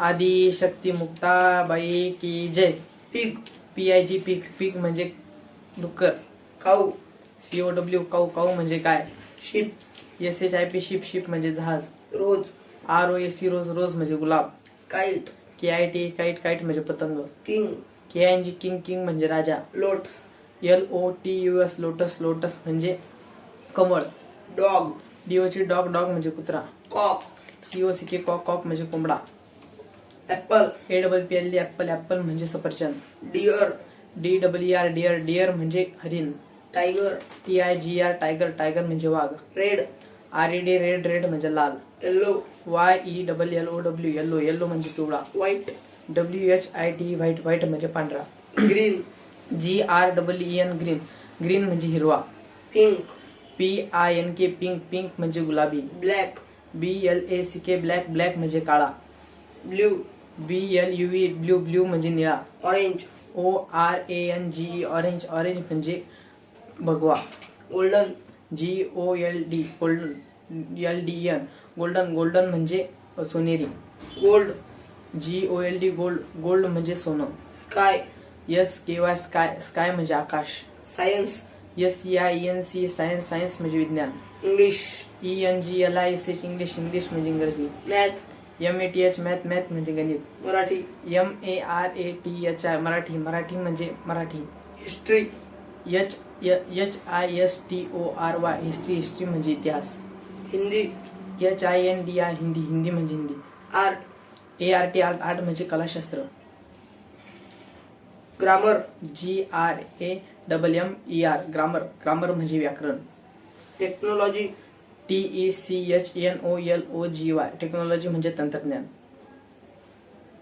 आदी शक्ती मुक्ताबाई की जय. Pig P I G pig. Pig म्हणजे डुक्कर. Cow. C O W cow. Cow म्हणजे काय? Ship S H I P ship. Ship म्हणजे जहाज. Rose. R O S C rose. Rose म्हणजे गुलाब. Kite. K I T kite. Kite म्हणजे पतंग. King. K I G king. King म्हणजे राजा. Lotus. L O T U S lotus. Lotus म्हणजे कमळ. Dog. D O G dog. Dog म्हणजे कुत्रा. Cock. C O C K cock. Cock म्हणजे कोंबडा. Apple A double P L D apple apple म्हणजे सफरचंद. Deer D double R deer deer म्हणजे हरिण. Tiger T I G R tiger tiger म्हणजे वाघ. Red R E D red red म्हणजे लाल. Yellow Y E double L O W yellow yellow म्हणजे पिवळा. White W H I T white white म्हणजे पांढरा. Green G R double E N green green म्हणजे हिरवा. Pink P I N K pink pink म्हणजे गुलाबी. Black B L A C K black black म्हणजे काळा. Blue B L U V blue blue म्हणजे निळा. Orange O R A N G orange orange म्हणजे भगवा. Golden G O L D golden L D N. Golden golden म्हणजे सोनेरी. Gold G O L D gold gold म्हणजे सोनं. Sky S K Y sky sky म्हणजे आकाश. Science S C I N C science science म्हणजे विज्ञान. English E N G L I S H English English म्हणजे इंग्रजी. Math M A T H math math म्हणजे गणित. Marathi. M A R A T H I Marathi. Marathi म्हणजे Marathi. History. H H I S T O R Y history history म्हणजे इतिहास. Hindi. H I N D I Hindi. Hindi म्हणजे Hindi. Art. A R T art art म्हणजे कलाशास्त्र. Grammar. G R A double M E R grammar. Grammar म्हणजे व्याकरण. Technology. T E C H N O L O G Y technology म्हणजे तंत्रज्ञान.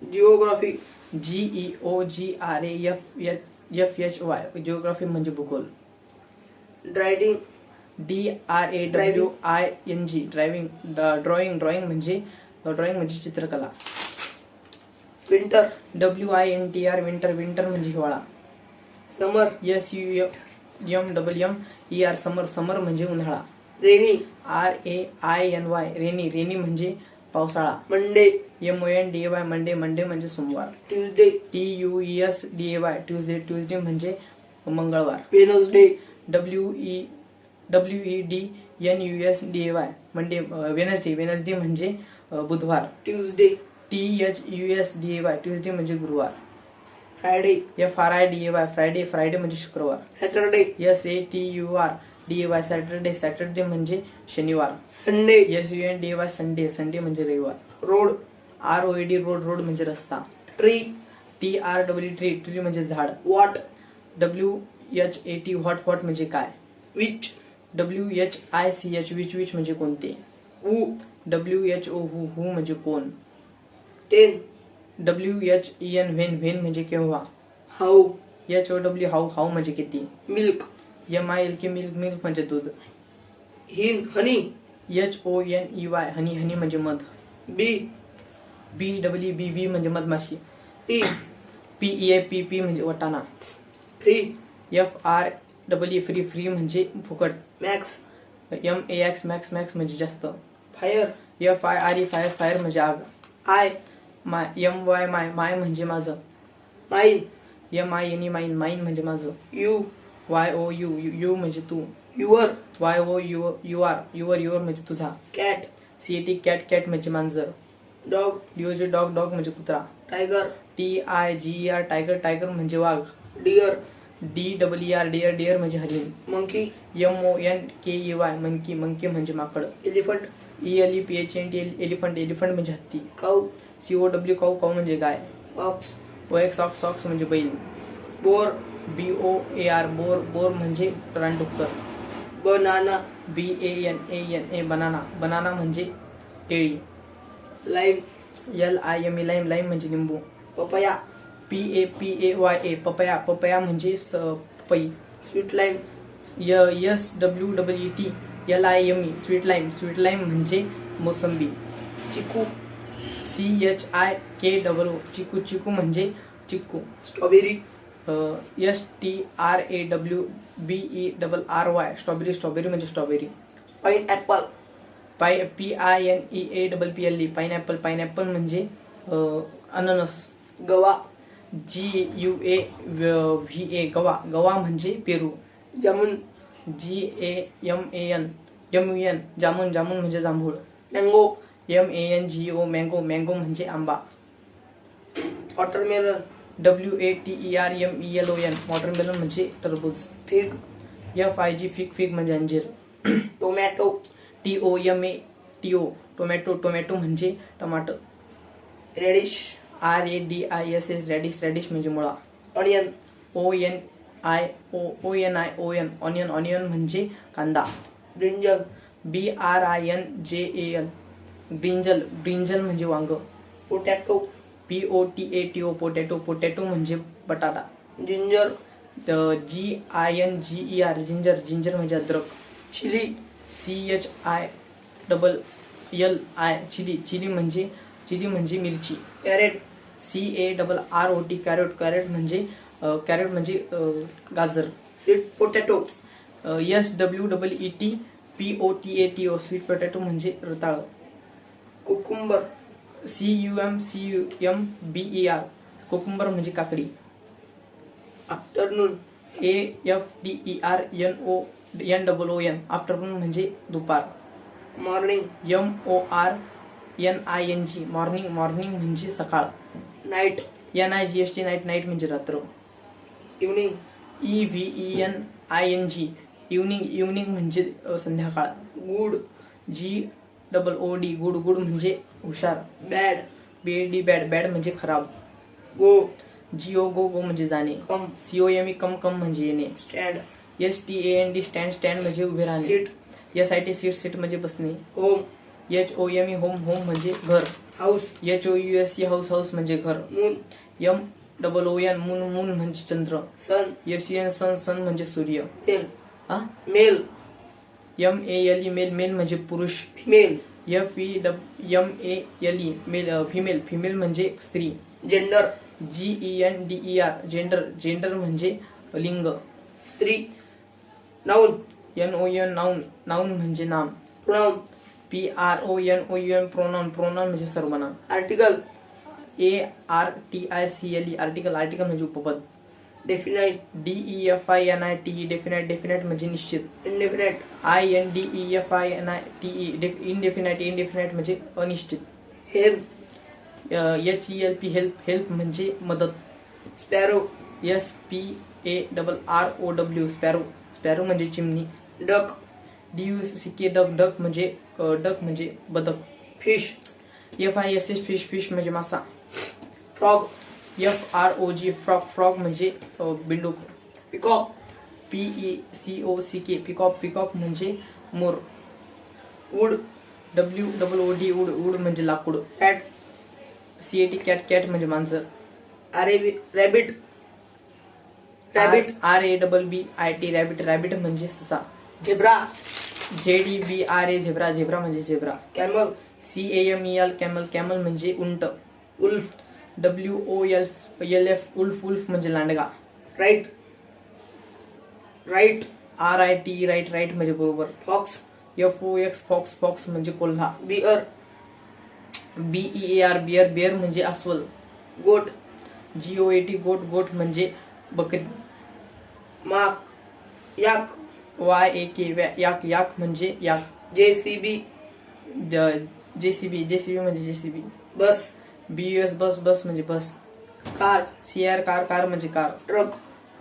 Geography G E O G R A F F H Y geography म्हणजे भूगोल. Drawing D R A W I N G driving drawing drawing म्हणजे drawing म्हणजे चित्रकला. Winter W I N T R winter winter म्हणजे हिवाळा. Summer S U M double M E R summer summer म्हणजे उन्हाळा. Rainy R A I N Y rainy rainy म्हणजे पावसाळा. Monday. M O N D Y Monday. Monday म्हणजे सोमवार. Tuesday. T U S D A Y Tuesday. Tuesday म्हणजे मंगळवार. Wednesday. W E W E D N U S D A Y Monday Wednesday. Wednesday म्हणजे बुधवार. Tuesday. T H U S D A Y Tuesday म्हणजे गुरुवार. Friday. F R I D A Y Friday. Friday म्हणजे शुक्रवार. Saturday. S A T U R D Y Saturday Saturday म्हणजे शनिवार. Sunday S U N D Y Sunday Sunday म्हणजे रविवार. Road R O D road road म्हणजे रस्ता. Tree T R W tree tree म्हणजे झाड. What W H A T what what म्हणजे काय? Which W H I C H which which म्हणजे कोणते? Who W H O who who म्हणजे कोण? Ten W H E N when when म्हणजे केव्हा? How H O W how how म्हणजे किती? Milk M I L K milk milk म्हणजे दूध. हिन honey. H O N E Y honey honey म्हणजे मध. Bee B W bee bee म्हणजे मधमाशी. Pea P E A pea pea म्हणजे वटाणा. Free F R W free free म्हणजे फुकट. Max M A X max max म्हणजे जास्त. Fire F I R E fire fire म्हणजे आग. I my M Y my my म्हणजे माझं. Mine M I N E mine mine म्हणजे माझं. You Y O U you म्हणजे तू. Your Y O U U R your your म्हणजे तुझा. Cat T cat cat म्हणजे मांजर. डॉग डीओजी डॉग डॉग म्हणजे कुत्रा. Tiger T I G R tiger tiger म्हणजे वाघ. Deer D W R deer deer म्हणजे हरिण. Monkey M O N K E Y monkey monkey म्हणजे माकड. Elephant E L E P H N T elephant elephant म्हणजे हत्ती. Cow C O W cow cow म्हणजे गाय. Ox O X ox socks म्हणजे बैल. Boar B O A R boar boar म्हणजे रानडुक्कर banana B A N A N A banana banana म्हणजे केळी. Lime L I M E lime lime म्हणजे लिंबू. Papaya P A P A Y A papaya papaya म्हणजे पपई. Sweet lime S W W T L I M E sweet lime sweet lime म्हणजे मोसंबी. Chikoo. C H I K double O chikoo. Chikoo म्हणजे चिक्कू. Strawberry S T R A W B E double R Y strawberry strawberry म्हणजे strawberry pineapple pie P I N E A double P L E pineapple pineapple म्हणजे अ, अननस गवा. जी U A V A guava. Guava म्हणजे पेरू. Jamun. G A M A N M U N jamun. Jamun म्हणजे जांभूळ. Mango M A N G O mango mango म्हणजे आंबा. Watermelon W A T E R M E L O N watermelon म्हणजे टरबूज. Fig. F I G fig fig म्हणजे अंजीर. Tomato. T O M A T O tomato tomato म्हणजे टमाटर radish R A D I S S radish radish म्हणजे मुळा. Onion O N I O O N I O N onion onion म्हणजे कांदा. Brinjal B R I N J A L brinjal brinjal म्हणजे वांग. Potato P O T A T O potato potato म्हणजे बटाटा. Ginger. G I N G E R ginger. Ginger म्हणजे अद्रक. Chilli. C H I double L I chilli. Chilli म्हणजे chilli म्हणजे मिरची. Carrot. C A double R O T carrot. Carrot म्हणजे carrot म्हणजे गाजर. Sweet potato. S W double E T P O T A T O sweet potato म्हणजे रताळ. Cucumber. C U M C U M B E R cucumber म्हणजे काकडी afternoon A F D E R N O N double O N afternoon म्हणजे दुपार morning M O R N I N G morning morning म्हणजे सकाळ night N I G S T night night म्हणजे रात्र evening E V E N I N G evening evening म्हणजे अ, संध्याकाळ good G double O D good good म्हणजे हुशार bad B D bad bad म्हणजे खराब. Go G O go go म्हणजे जाणे. Come C O M E come come म्हणजे येणे. Stand S T A N D stand stand म्हणजे उभे राहणे. Sit S I T sit sit म्हणजे बसणे. Home H O M E home home म्हणजे घर. House H O U S C house house म्हणजे घर. Moon M double O N moon moon म्हणजे चंद्र. Sun S N sun sun म्हणजे सूर्य. मेल हा male M A L E male male म्हणजे पुरुष. Female F E double M A L E male female female म्हणजे स्त्री. Gender G E N D E R gender gender म्हणजे लिंग. स्त्री. Noun N O N noun noun म्हणजे नाम. Pronoun P R O N O N pronoun pronoun म्हणजे सर्वनाम. Article A R T I C L E article article म्हणजे उपपद. Definite D E F I N I T E definite definite म्हणजे निश्चित. Indefinite I N D E F I N I T E indefinite indefinite म्हणजे अनिश्चित. Help H E L P help help म्हणजे मदत. Sparrow S P A double R O W sparrow sparrow म्हणजे चिमणी. Duck D U C K duck duck म्हणजे duck म्हणजे बदक. Fish F I S S fish fish म्हणजे मासा. Frog F R O G frog frog म्हणजे बिंडूक peacock. P E C O C K peacock peacock म्हणजे मोर. Wood W double O D wood wood म्हणजे लाकूड. Cat. C A T cat cat म्हणजे मांजर. Rabbit rabbit. Rabbit. R A double B I T rabbit rabbit म्हणजे ससा. Zebra. Z E B R A zebra zebra म्हणजे zebra. Camel. C A M E L camel camel म्हणजे उंट. Wolf. W O L L F wolf wolf म्हणजे लांडगा. Right right R I T right right म्हणजे बरोबर. Fox F O X fox fox म्हणजे कोल्हा. Bear B E A R bear bear म्हणजे अस्वल. गोट जी ओ ए टी गोट गोट म्हणजे बकरी. माक याक वाय ए के याक याक म्हणजे yak J C B JCB JCB म्हणजे JCB bus B S bus bus म्हणजे bus car C R car car म्हणजे car truck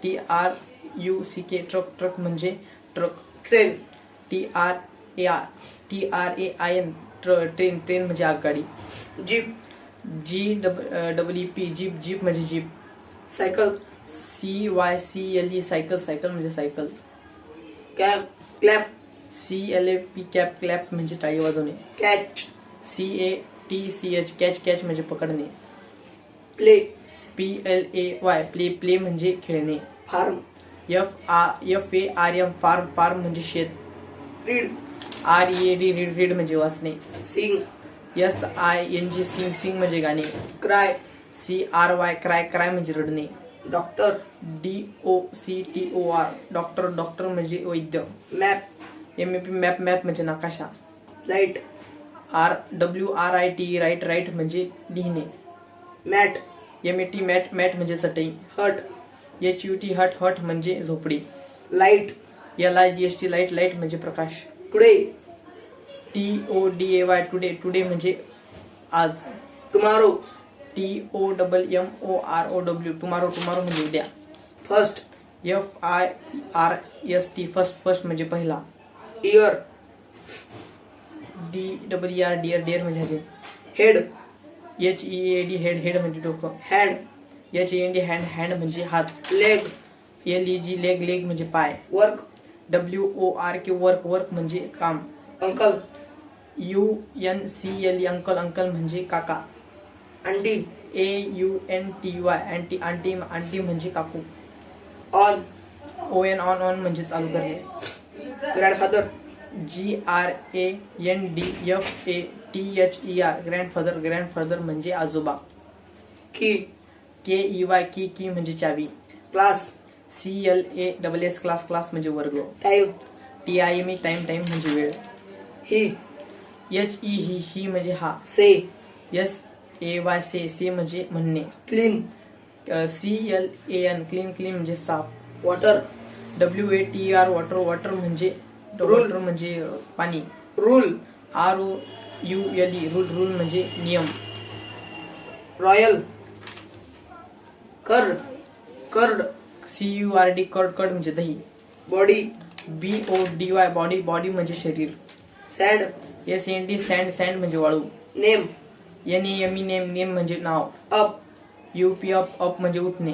T R U C K truck truck म्हणजे truck train T R A R T R A I N train train म्हणजे आगगाडी. Jeep J double E P jeep jeep म्हणजे jeep cycle C Y C L E cycle cycle म्हणजे cycle cap clap C L A P cap clap म्हणजे टाळी वाजवणे. Catch C A T C H catch catch म्हणजे पकडणे. Play P L A Y play play म्हणजे खेळणे. Farm F R F A R M farm farm म्हणजे शेत. Read R A D read read म्हणजे वाचणे. Sing S I N G sing sing म्हणजे गाणे. Cry C R Y cry cry म्हणजे रडणे. Doctor D O C T O R doctor doctor म्हणजे वैद्य. Map M A P map map म्हणजे नकाशा. Light R W R I T write write म्हणजे लिहिणे. Mat. M A T mat mat म्हणजे चटई hut. H U T hut hut म्हणजे झोपडी. Light. L I G S T light light म्हणजे प्रकाश. Today T O D A Y today today म्हणजे आज. Tomorrow T O double M O R O W tomorrow tomorrow म्हणजे उद्या. First F I R S T first first म्हणजे पहिला. Year D double R dear dear म्हणजे हवे head H E A D head head म्हणजे डोकं. Hand H N D hand hand म्हणजे हात. Leg L E G leg leg म्हणजे पाय. Work W O R K work work म्हणजे काम. Uncle U N C L uncle uncle म्हणजे काका. Aunty A U N T Y aunty aunty aunty म्हणजे काकू. On O N on on म्हणजे चालू करणे. Grandfather G R A N D F A T H E R grandfather grandfather म्हणजे आजोबा. की? के ई वाय की की म्हणजे चावी. Class C L A double S class class म्हणजे वर्ग. Time T I M E time time म्हणजे वेळ. ही. एच ई ही ही म्हणजे हा. से. S A Y say say म्हणजे म्हणणे. Clean C L A N clean clean म्हणजे साफ. Water W A T R water water म्हणजे वॉटर म्हणजे पाणी. Rule R O U L E rule rule म्हणजे नियम. Royal curd curd C U R D curd curd म्हणजे दही. Body B O D Y body body म्हणजे शरीर. Sand S N D sand sand म्हणजे वाळू. Name N M E name name म्हणजे नाव. Up U P up up म्हणजे उठणे.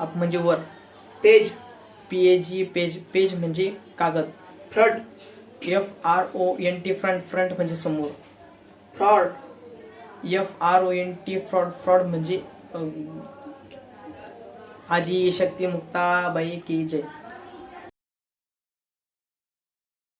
Up म्हणजे वर. Page P A G page page म्हणजे कागद. Front F R O N T front front म्हणजे समोर. Fraud F R O N T fraud fraud म्हणजे आदी शक्ती मुक्ताबाई की जय.